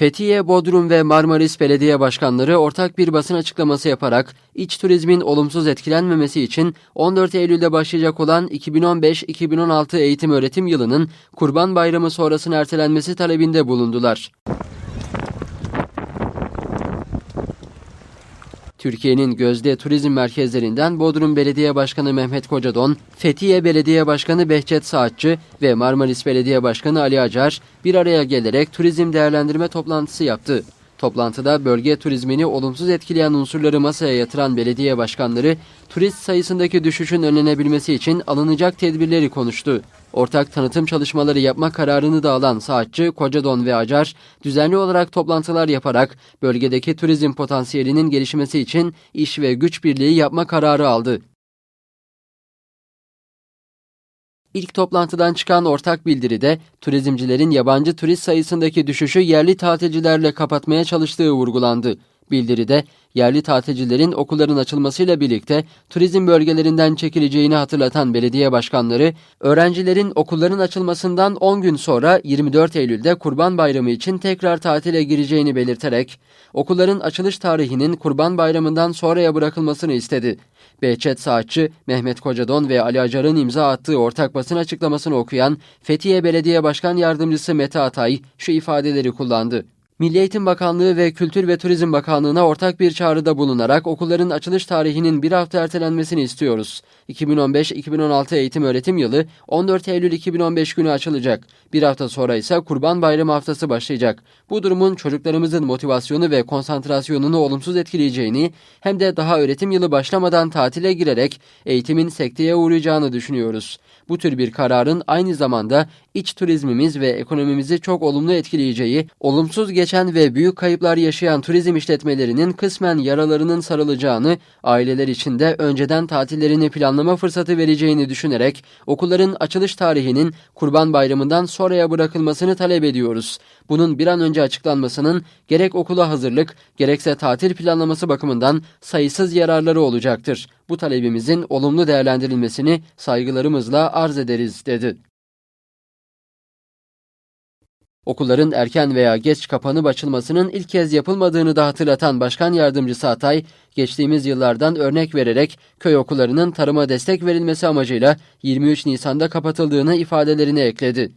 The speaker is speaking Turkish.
Fethiye, Bodrum ve Marmaris Belediye Başkanları ortak bir basın açıklaması yaparak iç turizmin olumsuz etkilenmemesi için 14 Eylül'de başlayacak olan 2015-2016 eğitim öğretim yılının Kurban Bayramı sonrasına ertelenmesi talebinde bulundular. Türkiye'nin gözde turizm merkezlerinden Bodrum Belediye Başkanı Mehmet Kocadon, Fethiye Belediye Başkanı Behçet Saatçı ve Marmaris Belediye Başkanı Ali Acar bir araya gelerek turizm değerlendirme toplantısı yaptı. Toplantıda bölge turizmini olumsuz etkileyen unsurları masaya yatıran belediye başkanları, turist sayısındaki düşüşün önlenebilmesi için alınacak tedbirleri konuştu. Ortak tanıtım çalışmaları yapma kararını da alan Saatçı, Kocadon ve Acar, düzenli olarak toplantılar yaparak bölgedeki turizm potansiyelinin gelişmesi için iş ve güç birliği yapma kararı aldı. İlk toplantıdan çıkan ortak bildiride turizmcilerin yabancı turist sayısındaki düşüşü yerli tatilcilerle kapatmaya çalıştığı vurgulandı. Bildiride yerli tatilcilerin okulların açılmasıyla birlikte turizm bölgelerinden çekileceğini hatırlatan belediye başkanları, öğrencilerin okulların açılmasından 10 gün sonra 24 Eylül'de Kurban Bayramı için tekrar tatile gireceğini belirterek, okulların açılış tarihinin Kurban Bayramı'ndan sonraya bırakılmasını istedi. Behçet Saatçı, Mehmet Kocadon ve Ali Acar'ın imza attığı ortak basın açıklamasını okuyan Fethiye Belediye Başkan Yardımcısı Mete Atay şu ifadeleri kullandı. Milli Eğitim Bakanlığı ve Kültür ve Turizm Bakanlığı'na ortak bir çağrıda bulunarak okulların açılış tarihinin bir hafta ertelenmesini istiyoruz. 2015-2016 eğitim öğretim yılı 14 Eylül 2015 günü açılacak. Bir hafta sonra ise Kurban Bayramı haftası başlayacak. Bu durumun çocuklarımızın motivasyonu ve konsantrasyonunu olumsuz etkileyeceğini hem de daha öğretim yılı başlamadan tatile girerek eğitimin sekteye uğrayacağını düşünüyoruz. Bu tür bir kararın aynı zamanda iç turizmimiz ve ekonomimizi çok olumlu etkileyeceği, olumsuz geçen ve büyük kayıplar yaşayan turizm işletmelerinin kısmen yaralarının sarılacağını, aileler için de önceden tatillerini planlama fırsatı vereceğini düşünerek okulların açılış tarihinin Kurban Bayramı'ndan sonraya bırakılmasını talep ediyoruz. Bunun bir an önce açıklanmasının gerek okula hazırlık, gerekse tatil planlaması bakımından sayısız yararları olacaktır. Bu talebimizin olumlu değerlendirilmesini saygılarımızla arz ederiz, dedi. Okulların erken veya geç kapanıp açılmasının ilk kez yapılmadığını da hatırlatan Başkan Yardımcısı Atay, geçtiğimiz yıllardan örnek vererek köy okullarının tarıma destek verilmesi amacıyla 23 Nisan'da kapatıldığını ifadelerine ekledi.